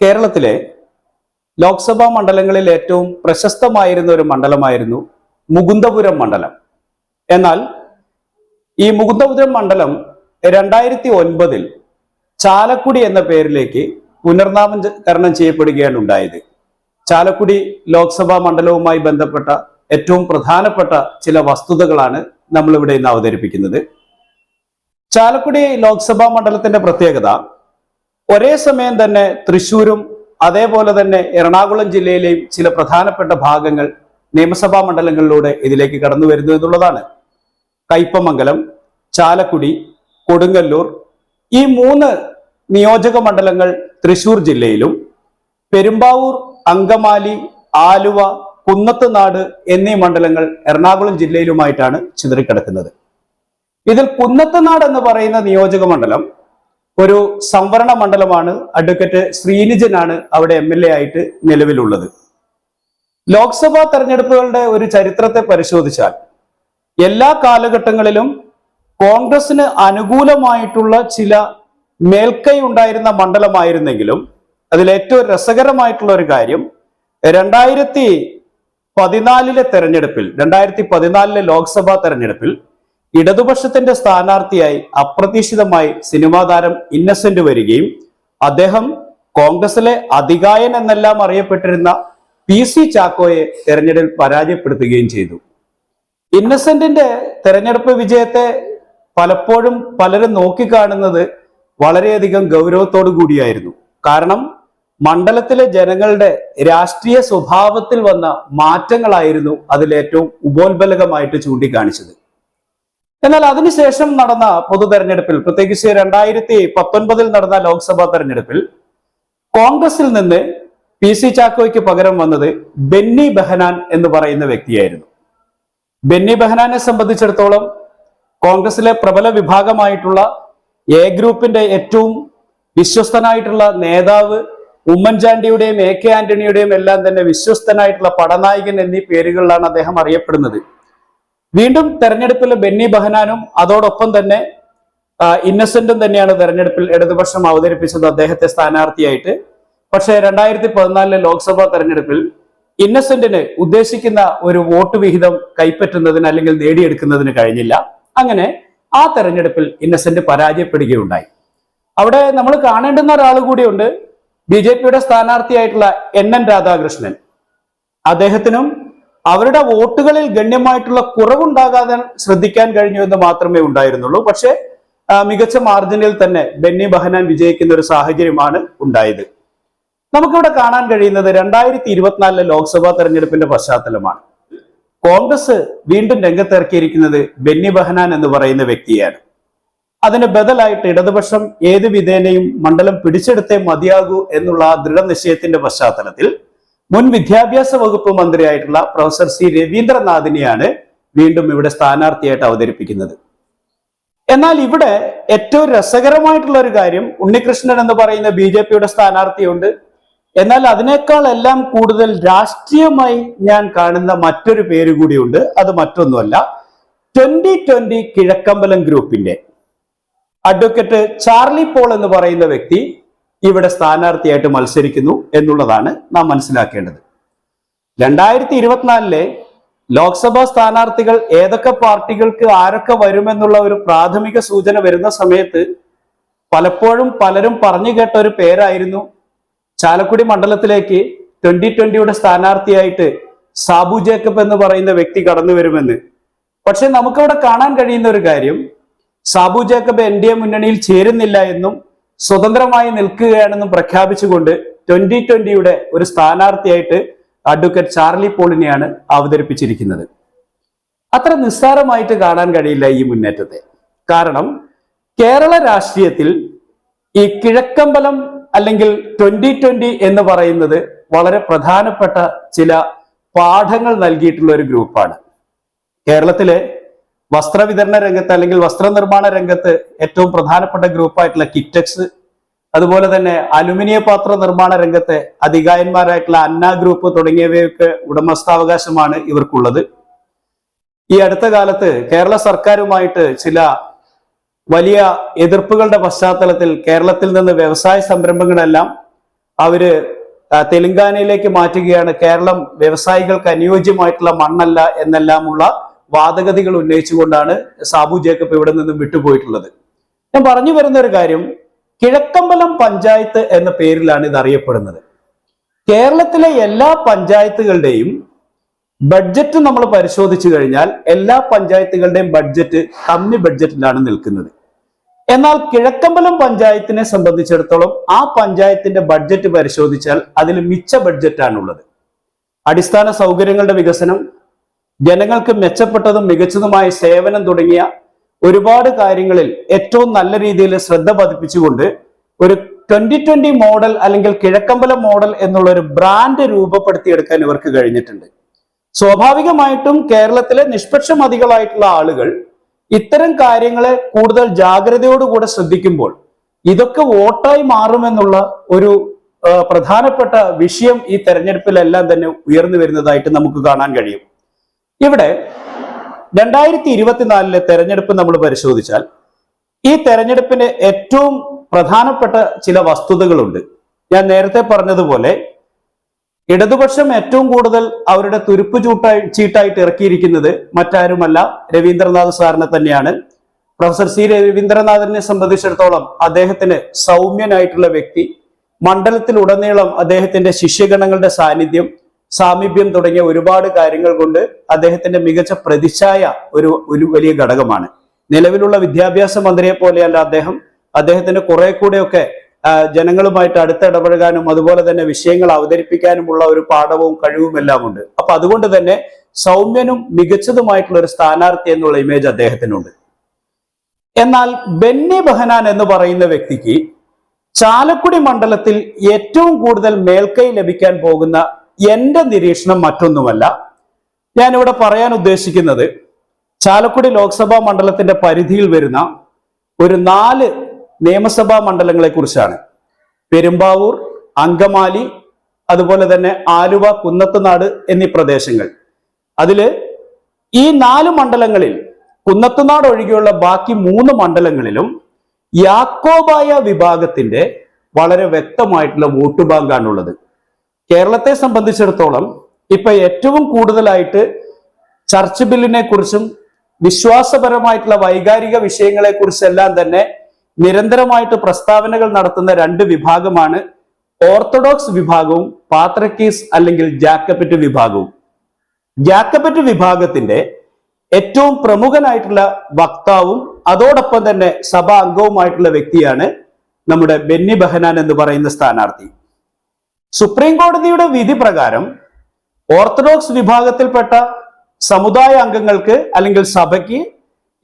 കേരളത്തിലെ ലോക്സഭാ മണ്ഡലങ്ങളിൽ ഏറ്റവും പ്രശസ്തമായിരുന്ന ഒരു മണ്ഡലമായിരുന്നു മുകുന്ദപുരം മണ്ഡലം. എന്നാൽ ഈ മുകുന്ദപുരം മണ്ഡലം രണ്ടായിരത്തി ഒൻപതിൽ ചാലക്കുടി എന്ന പേരിലേക്ക് പുനർനാമകരണം ചെയ്യപ്പെടുകയാണ് ഉണ്ടായത്. ചാലക്കുടി ലോക്സഭാ മണ്ഡലവുമായി ബന്ധപ്പെട്ട ഏറ്റവും പ്രധാനപ്പെട്ട ചില വസ്തുതകളാണ് നമ്മളിവിടെ ഇന്ന് അവതരിപ്പിക്കുന്നത്. ചാലക്കുടി ലോക്സഭാ മണ്ഡലത്തിന്റെ പ്രത്യേകത ഒരേ സമയം തന്നെ തൃശൂരും അതേപോലെ തന്നെ എറണാകുളം ജില്ലയിലെയും ചില പ്രധാനപ്പെട്ട ഭാഗങ്ങൾ നിയമസഭാ മണ്ഡലങ്ങളിലൂടെ ഇതിലേക്ക് കടന്നു വരുന്നു എന്നുള്ളതാണ്. കയ്പമംഗലം ചാലക്കുടി കൊടുങ്ങല്ലൂർ ഈ മൂന്ന് നിയോജക മണ്ഡലങ്ങൾ തൃശൂർ ജില്ലയിലും പെരുമ്പാവൂർ അങ്കമാലി ആലുവ കുന്നത്തുനാട് എന്നീ മണ്ഡലങ്ങൾ എറണാകുളം ജില്ലയിലുമായിട്ടാണ് ചിതറിക്കിടക്കുന്നത്. ഇതിൽ കുന്നത്തുനാട് എന്ന് പറയുന്ന നിയോജക മണ്ഡലം ഒരു സംവരണ മണ്ഡലമാണ്. അഡ്വക്കേറ്റ് ശ്രീനിജനാണ് അവിടെ എം ആയിട്ട് നിലവിലുള്ളത്. ലോക്സഭാ തെരഞ്ഞെടുപ്പുകളുടെ ഒരു ചരിത്രത്തെ പരിശോധിച്ചാൽ എല്ലാ കാലഘട്ടങ്ങളിലും കോൺഗ്രസിന് അനുകൂലമായിട്ടുള്ള ചില മേൽക്കൈ ഉണ്ടായിരുന്ന മണ്ഡലമായിരുന്നെങ്കിലും അതിൽ ഏറ്റവും രസകരമായിട്ടുള്ള ഒരു കാര്യം രണ്ടായിരത്തി പതിനാലിലെ തെരഞ്ഞെടുപ്പിൽ രണ്ടായിരത്തി പതിനാലിലെ ലോക്സഭാ തെരഞ്ഞെടുപ്പിൽ ഇടതുപക്ഷത്തിന്റെ സ്ഥാനാർത്ഥിയായി അപ്രതീക്ഷിതമായി സിനിമാ താരം ഇന്നസെന്റ് വരികയും അദ്ദേഹം കോൺഗ്രസിലെ അധികായൻ എന്നെല്ലാം അറിയപ്പെട്ടിരുന്ന പി സി ചാക്കോയെ തെരഞ്ഞെടുപ്പിൽ പരാജയപ്പെടുത്തുകയും ചെയ്തു. ഇന്നസെന്റിന്റെ തെരഞ്ഞെടുപ്പ് വിജയത്തെ പലപ്പോഴും പലരും നോക്കിക്കാണുന്നത് വളരെയധികം ഗൗരവത്തോടു കൂടിയായിരുന്നു. കാരണം മണ്ഡലത്തിലെ ജനങ്ങളുടെ രാഷ്ട്രീയ സ്വഭാവത്തിൽ വന്ന മാറ്റങ്ങളായിരുന്നു അതിലേറ്റവും ഉപോത്ബലകമായിട്ട് ചൂണ്ടിക്കാണിച്ചത്. എന്നാൽ അതിനുശേഷം നടന്ന പൊതു തെരഞ്ഞെടുപ്പിൽ പ്രത്യേകിച്ച് രണ്ടായിരത്തി പത്തൊൻപതിൽ നടന്ന ലോക്സഭാ തെരഞ്ഞെടുപ്പിൽ കോൺഗ്രസിൽ നിന്ന് പി സി ചാക്കോയ്ക്ക് പകരം വന്നത് ബെന്നി ബെഹനാൻ എന്ന് പറയുന്ന വ്യക്തിയായിരുന്നു. ബെന്നി ബെഹനാനെ സംബന്ധിച്ചിടത്തോളം കോൺഗ്രസിലെ പ്രബല വിഭാഗമായിട്ടുള്ള എ ഗ്രൂപ്പിന്റെ ഏറ്റവും വിശ്വസ്തനായിട്ടുള്ള നേതാവ് ഉമ്മൻചാണ്ടിയുടെയും എ കെ ആന്റണിയുടെയും എല്ലാം തന്നെ വിശ്വസ്തനായിട്ടുള്ള പടനായകൻ എന്നീ പേരുകളിലാണ് അദ്ദേഹം അറിയപ്പെടുന്നത്. വീണ്ടും തെരഞ്ഞെടുപ്പിൽ ബെന്നി ബഹനാനും അതോടൊപ്പം തന്നെ ഇന്നസെന്റും തന്നെയാണ് തെരഞ്ഞെടുപ്പിൽ ഇടതുപക്ഷം അവതരിപ്പിച്ചത് അദ്ദേഹത്തെ സ്ഥാനാർത്ഥിയായിട്ട്. പക്ഷേ രണ്ടായിരത്തി പതിനാലിലെ ലോക്സഭാ തെരഞ്ഞെടുപ്പിൽ ഇന്നസെന്റിന് ഉദ്ദേശിക്കുന്ന ഒരു വോട്ട് വിഹിതം കൈപ്പറ്റുന്നതിന് അല്ലെങ്കിൽ നേടിയെടുക്കുന്നതിന് കഴിഞ്ഞില്ല. അങ്ങനെ ആ തെരഞ്ഞെടുപ്പിൽ ഇന്നസെന്റ് പരാജയപ്പെടുകയുണ്ടായി. അവിടെ നമ്മൾ കാണേണ്ടുന്ന ഒരാൾ കൂടിയുണ്ട് ബി ജെ പിയുടെ സ്ഥാനാർത്ഥിയായിട്ടുള്ള എൻ എൻ രാധാകൃഷ്ണൻ. അദ്ദേഹത്തിനും അവരുടെ വോട്ടുകളിൽ ഗണ്യമായിട്ടുള്ള കുറവുണ്ടാകാതെ ശ്രദ്ധിക്കാൻ കഴിഞ്ഞു എന്ന് മാത്രമേ ഉണ്ടായിരുന്നുള്ളൂ. പക്ഷേ മികച്ച മാർജിനിൽ തന്നെ ബെന്നി ബഹനാൻ വിജയിക്കുന്ന ഒരു സാഹചര്യമാണ് ഉണ്ടായത്. നമുക്കിവിടെ കാണാൻ കഴിയുന്നത് രണ്ടായിരത്തി ഇരുപത്തിനാലിലെ ലോക്സഭാ തെരഞ്ഞെടുപ്പിന്റെ പശ്ചാത്തലമാണ്. കോൺഗ്രസ് വീണ്ടും രംഗത്തിറക്കിയിരിക്കുന്നത് ബെന്നി ബഹനാൻ എന്ന് പറയുന്ന വ്യക്തിയാണ്. അതിന് ബദലായിട്ട് ഇടതുപക്ഷം ഏത് വിധേനയും മണ്ഡലം പിടിച്ചെടുത്തേ മതിയാകൂ എന്നുള്ള ദൃഢനിശ്ചയത്തിന്റെ പശ്ചാത്തലത്തിൽ മുൻ വിദ്യാഭ്യാസ വകുപ്പ് മന്ത്രിയായിട്ടുള്ള പ്രൊഫസർ സി രവീന്ദ്രനാഥിനെയാണ് വീണ്ടും ഇവിടെ സ്ഥാനാർത്ഥിയായിട്ട് അവതരിപ്പിക്കുന്നത്. എന്നാൽ ഇവിടെ ഏറ്റവും രസകരമായിട്ടുള്ള ഒരു കാര്യം ഉണ്ണികൃഷ്ണൻ എന്ന് പറയുന്ന ബി ജെ പിയുടെ സ്ഥാനാർത്ഥിയുണ്ട്. എന്നാൽ അതിനേക്കാൾ എല്ലാം കൂടുതൽ രാഷ്ട്രീയമായി ഞാൻ കാണുന്ന മറ്റൊരു പേര് കൂടിയുണ്ട്. അത് മറ്റൊന്നുമല്ല ട്വന്റി ട്വന്റി കിഴക്കമ്പലം ഗ്രൂപ്പിന്റെ. അഡ്വക്കേറ്റ് ചാർലി പോൾ എന്ന് പറയുന്ന വ്യക്തി ഇവിടെ സ്ഥാനാർത്ഥിയായിട്ട് മത്സരിക്കുന്നു എന്നുള്ളതാണ് നാം മനസ്സിലാക്കേണ്ടത്. രണ്ടായിരത്തി ഇരുപത്തിനാലിലെ ലോക്സഭാ സ്ഥാനാർത്ഥികൾ ഏതൊക്കെ പാർട്ടികൾക്ക് ആരൊക്കെ വരുമെന്നുള്ള ഒരു പ്രാഥമിക സൂചന വരുന്ന സമയത്ത് പലപ്പോഴും പലരും പറഞ്ഞു കേട്ട ഒരു പേരായിരുന്നു ചാലക്കുടി മണ്ഡലത്തിലേക്ക് ട്വന്റി ട്വന്റിയുടെ സ്ഥാനാർത്ഥിയായിട്ട് സാബു ജേക്കബ് എന്ന് പറയുന്ന വ്യക്തി കടന്നു വരുമെന്ന്. പക്ഷെ നമുക്കവിടെ കാണാൻ കഴിയുന്ന ഒരു കാര്യം Sabu Jacob N D A മുന്നണിയിൽ ചേരുന്നില്ല എന്നും സ്വതന്ത്രമായി നിൽക്കുകയാണെന്നും പ്രഖ്യാപിച്ചുകൊണ്ട് ട്വന്റി ട്വന്റിയുടെ ഒരു സ്ഥാനാർത്ഥിയായിട്ട് അഡ്വക്കേറ്റ് ചാർലി പോളിനെയാണ് അവതരിപ്പിച്ചിരിക്കുന്നത്. അത്ര നിസ്സാരമായിട്ട് കാണാൻ കഴിയില്ല ഈ മുന്നേറ്റത്തെ. കാരണം കേരള രാഷ്ട്രീയത്തിൽ ഈ കിഴക്കമ്പലം അല്ലെങ്കിൽ ട്വന്റി ട്വന്റി എന്ന് പറയുന്നത് വളരെ പ്രധാനപ്പെട്ട ചില പാഠങ്ങൾ നൽകിയിട്ടുള്ള ഒരു ഗ്രൂപ്പാണ്. കേരളത്തിലെ വസ്ത്രവിതരണ രംഗത്ത് അല്ലെങ്കിൽ വസ്ത്രനിർമ്മാണ രംഗത്ത് ഏറ്റവും പ്രധാനപ്പെട്ട ഗ്രൂപ്പായിട്ടുള്ള കിറ്റക്സ് അതുപോലെ തന്നെ അലുമിനിയ പാത്ര നിർമ്മാണ രംഗത്തെ അധികായന്മാരായിട്ടുള്ള അന്ന ഗ്രൂപ്പ് തുടങ്ങിയവയൊക്കെ ഉടമസ്ഥാവകാശമാണ് ഇവർക്കുള്ളത്. ഈ അടുത്ത കാലത്ത് കേരള സർക്കാരുമായിട്ട് ചില വലിയ എതിർപ്പുകളുടെ പശ്ചാത്തലത്തിൽ കേരളത്തിൽ നിന്ന് വ്യവസായ സംരംഭങ്ങളെല്ലാം അവർ തെലുങ്കാനയിലേക്ക് മാറ്റുകയാണ്. കേരളം വ്യവസായികൾക്ക് അനുയോജ്യമായിട്ടുള്ള മണ്ണല്ല എന്നെല്ലാമുള്ള വാദഗതികൾ ഉന്നയിച്ചുകൊണ്ടാണ് സാബു ജേക്കബ് ഇവിടെ നിന്നും വിട്ടുപോയിട്ടുള്ളത്. ഞാൻ പറഞ്ഞു വരുന്ന ഒരു കാര്യം കിഴക്കമ്പലം പഞ്ചായത്ത് എന്ന പേരിലാണ് ഇത് അറിയപ്പെടുന്നത്. കേരളത്തിലെ എല്ലാ പഞ്ചായത്തുകളുടെയും ബഡ്ജറ്റ് നമ്മൾ പരിശോധിച്ചു കഴിഞ്ഞാൽ എല്ലാ പഞ്ചായത്തുകളുടെയും ബഡ്ജറ്റ് കമ്മി ബഡ്ജറ്റിലാണ് നിൽക്കുന്നത്. എന്നാൽ കിഴക്കമ്പലം പഞ്ചായത്തിനെ സംബന്ധിച്ചിടത്തോളം ആ പഞ്ചായത്തിന്റെ ബഡ്ജറ്റ് പരിശോധിച്ചാൽ അതിൽ മിച്ച ബഡ്ജറ്റാണുള്ളത് അടിസ്ഥാന സൗകര്യങ്ങളുടെ വികസനം ജനങ്ങൾക്ക് മെച്ചപ്പെട്ടതും മികച്ചതുമായ സേവനം തുടങ്ങിയ ഒരുപാട് കാര്യങ്ങളിൽ ഏറ്റവും നല്ല രീതിയിൽ ശ്രദ്ധ പതിപ്പിച്ചുകൊണ്ട് ഒരു ട്വന്റി ട്വന്റി മോഡൽ അല്ലെങ്കിൽ കിഴക്കമ്പലം മോഡൽ എന്നുള്ള ഒരു ബ്രാൻഡ് രൂപപ്പെടുത്തിയെടുക്കാൻ ഇവർക്ക് കഴിഞ്ഞിട്ടുണ്ട്. സ്വാഭാവികമായിട്ടും കേരളത്തിലെ നിഷ്പക്ഷമതികളായിട്ടുള്ള ആളുകൾ ഇത്തരം കാര്യങ്ങളെ കൂടുതൽ ജാഗ്രതയോടുകൂടെ ശ്രദ്ധിക്കുമ്പോൾ ഇതൊക്കെ വോട്ടായി മാറുമെന്നുള്ള ഒരു പ്രധാനപ്പെട്ട വിഷയം ഈ തെരഞ്ഞെടുപ്പിലെല്ലാം തന്നെ ഉയർന്നു വരുന്നതായിട്ട് നമുക്ക് കാണാൻ കഴിയും. ഇവിടെ രണ്ടായിരത്തി ഇരുപത്തിനാലിലെ തെരഞ്ഞെടുപ്പ് നമ്മൾ പരിശോധിച്ചാൽ ഈ തെരഞ്ഞെടുപ്പിന് ഏറ്റവും പ്രധാനപ്പെട്ട ചില വസ്തുതകളുണ്ട്. ഞാൻ നേരത്തെ പറഞ്ഞതുപോലെ ഇടതുപക്ഷം ഏറ്റവും കൂടുതൽ അവരുടെ തുരുപ്പ് ചൂട്ടായി ചീട്ടായിട്ട് ഇറക്കിയിരിക്കുന്നത് മറ്റാരുമല്ല രവീന്ദ്രനാഥ് സാറിനെ തന്നെയാണ്. പ്രൊഫസർ സി രവീന്ദ്രനാഥിനെ സംബന്ധിച്ചിടത്തോളം അദ്ദേഹത്തിന് സൗമ്യനായിട്ടുള്ള വ്യക്തി. മണ്ഡലത്തിലുടനീളം അദ്ദേഹത്തിന്റെ ശിഷ്യഗണങ്ങളുടെ സാന്നിധ്യം സാമീപ്യം തുടങ്ങിയ ഒരുപാട് കാര്യങ്ങൾ കൊണ്ട് അദ്ദേഹത്തിന്റെ മികച്ച പ്രതിച്ഛായ ഒരു ഒരു വലിയ ഘടകമാണ്. നിലവിലുള്ള വിദ്യാഭ്യാസ മന്ത്രിയെ പോലെയല്ല അദ്ദേഹം. അദ്ദേഹത്തിന് കുറെ കൂടെയൊക്കെ ജനങ്ങളുമായിട്ട് അടുത്തിടപഴകാനും അതുപോലെ തന്നെ വിഷയങ്ങൾ അവതരിപ്പിക്കാനുമുള്ള ഒരു പാഠവും കഴിവും എല്ലാം ഉണ്ട്. അപ്പൊ അതുകൊണ്ട് തന്നെ സൗമ്യനും മികച്ചതുമായിട്ടുള്ള ഒരു സ്ഥാനാർത്ഥി എന്നുള്ള ഇമേജ് അദ്ദേഹത്തിനുണ്ട്. എന്നാൽ ബെന്നി ബഹനാൻ എന്ന് പറയുന്ന വ്യക്തിക്ക് ചാലക്കുടി മണ്ഡലത്തിൽ ഏറ്റവും കൂടുതൽ മേൽക്കൈ ലഭിക്കാൻ പോകുന്ന എന്റെ നിരീക്ഷണം മറ്റൊന്നുമല്ല. ഞാനിവിടെ പറയാൻ ഉദ്ദേശിക്കുന്നത് ചാലക്കുടി ലോക്സഭാ മണ്ഡലത്തിന്റെ പരിധിയിൽ വരുന്ന ഒരു നാല് നിയമസഭാ മണ്ഡലങ്ങളെ കുറിച്ചാണ്. പെരുമ്പാവൂർ അങ്കമാലി അതുപോലെ തന്നെ ആലുവ കുന്നത്തുനാട് എന്നീ പ്രദേശങ്ങൾ. അതിൽ ഈ നാല് മണ്ഡലങ്ങളിൽ കുന്നത്തുനാട് ഒഴികെയുള്ള ബാക്കി മൂന്ന് മണ്ഡലങ്ങളിലും യാക്കോബായ വിഭാഗത്തിന്റെ വളരെ വ്യക്തമായിട്ടുള്ള വോട്ട് ബാങ്കാണുള്ളത്. കേരളത്തെ സംബന്ധിച്ചിടത്തോളം ഇപ്പൊ ഏറ്റവും കൂടുതലായിട്ട് ചർച്ച് ബില്ലിനെ കുറിച്ചും വിശ്വാസപരമായിട്ടുള്ള വൈകാരിക വിഷയങ്ങളെ കുറിച്ചെല്ലാം തന്നെ നിരന്തരമായിട്ട് പ്രസ്താവനകൾ നടത്തുന്ന രണ്ട് വിഭാഗമാണ് ഓർത്തഡോക്സ് വിഭാഗവും പാത്രക്കീസ് അല്ലെങ്കിൽ ജാക്കപ്പറ്റ് വിഭാഗവും. ജാക്കപ്പറ്റ് വിഭാഗത്തിന്റെ ഏറ്റവും പ്രമുഖനായിട്ടുള്ള വക്താവും അതോടൊപ്പം തന്നെ സഭാ അംഗവുമായിട്ടുള്ള വ്യക്തിയാണ് നമ്മുടെ ബെന്നി ബെഹനാൻ എന്ന് പറയുന്ന സ്ഥാനാർത്ഥി. സുപ്രീം കോടതിയുടെ വിധി പ്രകാരം ഓർത്തഡോക്സ് വിഭാഗത്തിൽപ്പെട്ട സമുദായ അംഗങ്ങൾക്ക് അല്ലെങ്കിൽ സഭയ്ക്ക്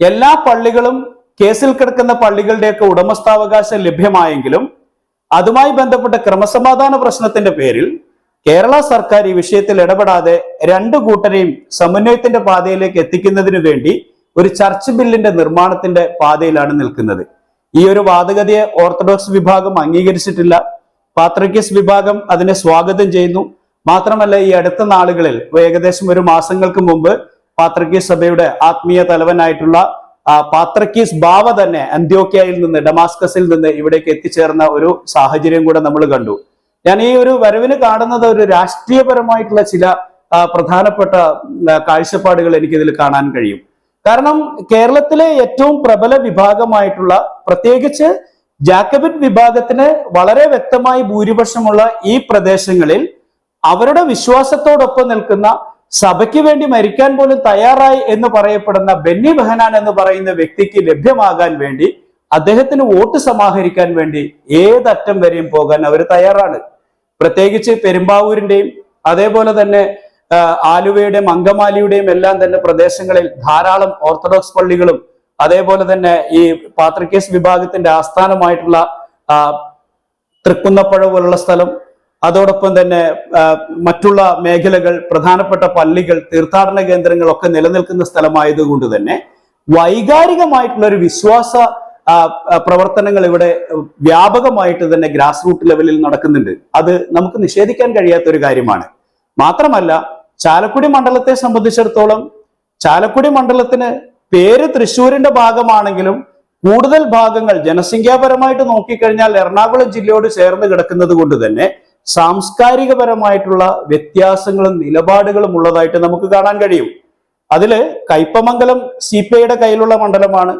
എല്ലാ പള്ളികളും കേസിൽ കിടക്കുന്ന പള്ളികളുടെയൊക്കെ ഉടമസ്ഥാവകാശം ലഭ്യമായെങ്കിലും അതുമായി ബന്ധപ്പെട്ട ക്രമസമാധാന പ്രശ്നത്തിന്റെ പേരിൽ കേരള സർക്കാർ ഈ വിഷയത്തിൽ ഇടപെടാതെ രണ്ടു കൂട്ടരെയും സമന്വയത്തിന്റെ പാതയിലേക്ക് എത്തിക്കുന്നതിനു വേണ്ടി ഒരു ചർച്ച് ബില്ലിന്റെ നിർമ്മാണത്തിന്റെ പാതയിലാണ് നിൽക്കുന്നത്. ഈ ഒരു വാദഗതിയെ ഓർത്തഡോക്സ് വിഭാഗം അംഗീകരിച്ചിട്ടില്ല. പാത്രക്കിസ് വിഭാഗം അതിനെ സ്വാഗതം ചെയ്യുന്നു. മാത്രമല്ല ഈ അടുത്ത നാളുകളിൽ ഏകദേശം ഒരു മാസങ്ങൾക്ക് മുമ്പ് പാത്രക്കീസ് സഭയുടെ ആത്മീയ തലവനായിട്ടുള്ള പാത്രക്കീസ് ബാവ തന്നെ അന്ത്യോക്യയിൽ നിന്ന് ഡമാസ്കസിൽ നിന്ന് ഇവിടേക്ക് എത്തിച്ചേർന്ന ഒരു സാഹചര്യം കൂടെ നമ്മൾ കണ്ടു. ഞാൻ ഈ ഒരു വരവിന് കാണുന്നത് ഒരു രാഷ്ട്രീയപരമായിട്ടുള്ള ചില പ്രധാനപ്പെട്ട കാഴ്ചപ്പാടുകൾ എനിക്കിതിൽ കാണാൻ കഴിയും. കാരണം കേരളത്തിലെ ഏറ്റവും പ്രബല വിഭാഗമായിട്ടുള്ള പ്രത്യേകിച്ച് ജാക്കബിറ്റ് വിഭാഗത്തിന് വളരെ വ്യക്തമായി ഭൂരിപക്ഷമുള്ള ഈ പ്രദേശങ്ങളിൽ അവരുടെ വിശ്വാസത്തോടൊപ്പം നിൽക്കുന്ന സഭയ്ക്ക് വേണ്ടി മരിക്കാൻ പോലും തയ്യാറായി എന്ന് പറയപ്പെടുന്ന ബെന്നി ബെഹനാൻ എന്ന് പറയുന്ന വ്യക്തിക്ക് ലഭ്യമാകാൻ വേണ്ടി അദ്ദേഹത്തിന് വോട്ട് സമാഹരിക്കാൻ വേണ്ടി ഏതറ്റം വരെയും പോകാൻ അവർ തയ്യാറാണ്. പ്രത്യേകിച്ച് പെരുമ്പാവൂരിന്റെയും അതേപോലെ തന്നെ ആലുവയുടെയും അങ്കമാലിയുടെയും എല്ലാം തന്നെ പ്രദേശങ്ങളിൽ ധാരാളം ഓർത്തഡോക്സ് പള്ളികളും അതേപോലെ തന്നെ ഈ പാത്രക്കേസ് വിഭാഗത്തിന്റെ ആസ്ഥാനമായിട്ടുള്ള തൃക്കുന്നപ്പഴ പോലുള്ള സ്ഥലം അതോടൊപ്പം തന്നെ മറ്റുള്ള മേഖലകൾ പ്രധാനപ്പെട്ട പള്ളികൾ തീർത്ഥാടന കേന്ദ്രങ്ങളൊക്കെ നിലനിൽക്കുന്ന സ്ഥലമായതുകൊണ്ട് തന്നെ വൈകാരികമായിട്ടുള്ള ഒരു വിശ്വാസ പ്രവർത്തനങ്ങൾ ഇവിടെ വ്യാപകമായിട്ട് തന്നെ ഗ്രാസ് റൂട്ട് ലെവലിൽ നടക്കുന്നുണ്ട്. അത് നമുക്ക് നിഷേധിക്കാൻ കഴിയാത്ത ഒരു കാര്യമാണ്. മാത്രമല്ല ചാലക്കുടി മണ്ഡലത്തെ സംബന്ധിച്ചിടത്തോളം ചാലക്കുടി മണ്ഡലത്തിന് പേര് തൃശ്ശൂരിന്റെ ഭാഗമാണെങ്കിലും കൂടുതൽ ഭാഗങ്ങൾ ജനസംഖ്യാപരമായിട്ട് നോക്കിക്കഴിഞ്ഞാൽ എറണാകുളം ജില്ലയോട് ചേർന്ന് കിടക്കുന്നത് കൊണ്ട് തന്നെ സാംസ്കാരികപരമായിട്ടുള്ള വ്യത്യാസങ്ങളും നിലപാടുകളും ഉള്ളതായിട്ട് നമുക്ക് കാണാൻ കഴിയും. അതിൽ കൈപ്പമംഗലം സി പി ഐയുടെ കയ്യിലുള്ള മണ്ഡലമാണ്.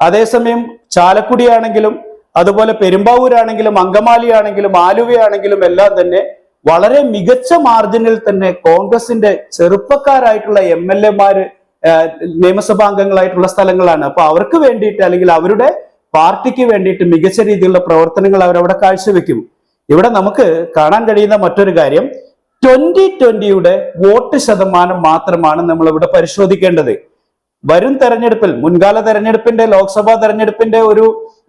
അതേസമയം ചാലക്കുടിയാണെങ്കിലും അതുപോലെ പെരുമ്പാവൂരാണെങ്കിലും അങ്കമാലി ആണെങ്കിലും ആലുവയാണെങ്കിലും എല്ലാം തന്നെ വളരെ മികച്ച മാർജിനിൽ തന്നെ കോൺഗ്രസിന്റെ ചെറുപ്പക്കാരായിട്ടുള്ള എം എൽ എമാര് നിയമസഭാ അംഗങ്ങളായിട്ടുള്ള സ്ഥലങ്ങളാണ്. അപ്പൊ അവർക്ക് വേണ്ടിയിട്ട് അല്ലെങ്കിൽ അവരുടെ പാർട്ടിക്ക് വേണ്ടിയിട്ട് മികച്ച രീതിയിലുള്ള പ്രവർത്തനങ്ങൾ അവരവിടെ കാഴ്ചവെക്കും. ഇവിടെ നമുക്ക് കാണാൻ കഴിയുന്ന മറ്റൊരു കാര്യം ട്വന്റി ട്വന്റിയുടെ വോട്ട് ശതമാനം മാത്രമാണ് നമ്മൾ ഇവിടെ പരിശോധിക്കേണ്ടത്. വരും തെരഞ്ഞെടുപ്പിൽ മുൻകാല തെരഞ്ഞെടുപ്പിന്റെ ലോക്സഭാ തെരഞ്ഞെടുപ്പിന്റെ ഒരു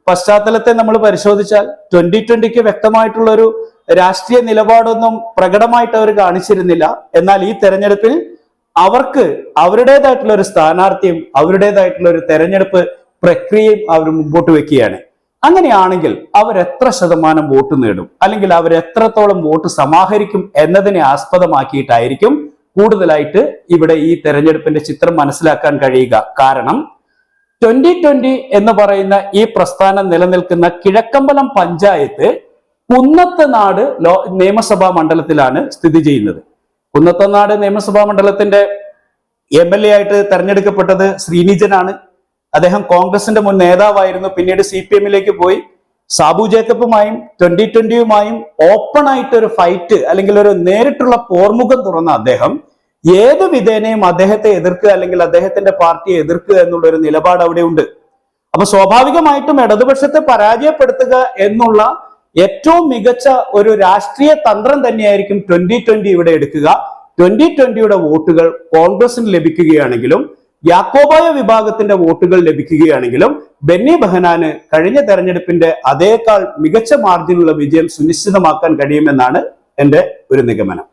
പശ്ചാത്തലത്തെ നമ്മൾ പരിശോധിച്ചാൽ ട്വന്റി ട്വന്റിക്ക് വ്യക്തമായിട്ടുള്ള ഒരു രാഷ്ട്രീയ നിലപാടൊന്നും പ്രകടമായിട്ട് അവർ കാണിച്ചിരുന്നില്ല. എന്നാൽ ഈ തെരഞ്ഞെടുപ്പിൽ അവർക്ക് അവരുടേതായിട്ടുള്ള ഒരു സ്ഥാനാർത്ഥിയും അവരുടേതായിട്ടുള്ള ഒരു തെരഞ്ഞെടുപ്പ് പ്രക്രിയയും അവർ മുമ്പോട്ട് വെക്കുകയാണ്. അങ്ങനെയാണെങ്കിൽ അവർ എത്ര ശതമാനം വോട്ട് നേടും? അല്ലെങ്കിൽ അവർ എത്രത്തോളം വോട്ട് സമാഹരിക്കും എന്നതിനെ ആസ്പദമാക്കിയിട്ടായിരിക്കും കൂടുതലായിട്ട് ഇവിടെ ഈ തെരഞ്ഞെടുപ്പിന്റെ ചിത്രം മനസ്സിലാക്കാൻ കഴിയുക. കാരണം ട്വന്റി ട്വന്റി എന്ന് പറയുന്ന ഈ പ്രസ്ഥാനം നിലനിൽക്കുന്ന കിഴക്കമ്പലം പഞ്ചായത്ത് കുന്നത്തനാട് ലോ നിയമസഭാ മണ്ഡലത്തിലാണ് സ്ഥിതി ചെയ്യുന്നത്. കുന്നത്തനാട് നിയമസഭാ മണ്ഡലത്തിന്റെ എം എൽ എ ആയിട്ട് തെരഞ്ഞെടുക്കപ്പെട്ടത് ശ്രീനിജനാണ്. അദ്ദേഹം കോൺഗ്രസിന്റെ മുൻ നേതാവായിരുന്നു. പിന്നീട് സി പി എമ്മിലേക്ക് പോയി. സാബു ജേക്കബുമായും ട്വന്റി ട്വന്റിയുമായും ഓപ്പൺ ആയിട്ട് ഒരു ഫൈറ്റ് അല്ലെങ്കിൽ ഒരു നേരിട്ടുള്ള പോർമുഖം തുറന്ന അദ്ദേഹം ഏത് വിധേനയും അദ്ദേഹത്തെ എതിർക്കുക അല്ലെങ്കിൽ അദ്ദേഹത്തിന്റെ പാർട്ടിയെ എതിർക്കുക എന്നുള്ള ഒരു നിലപാട് അവിടെ ഉണ്ട് അപ്പൊ സ്വാഭാവികമായിട്ടും ഇടതുപക്ഷത്തെ പരാജയപ്പെടുത്തുക എന്നുള്ള ഏറ്റവും മികച്ച ഒരു രാഷ്ട്രീയ തന്ത്രം തന്നെയായിരിക്കും ട്വന്റി ട്വന്റി ഇവിടെ എടുക്കുക. ട്വന്റി ട്വന്റിയുടെ വോട്ടുകൾ കോൺഗ്രസിന് ലഭിക്കുകയാണെങ്കിലും യാക്കോബായ വിഭാഗത്തിന്റെ വോട്ടുകൾ ലഭിക്കുകയാണെങ്കിലും ബെന്നി ബെഹനാന് കഴിഞ്ഞ തെരഞ്ഞെടുപ്പിന്റെ അതേക്കാൾ മികച്ച മാർജിനുള്ള വിജയം സുനിശ്ചിതമാക്കാൻ കഴിയുമെന്നാണ് എന്റെ ഒരു നിഗമനം.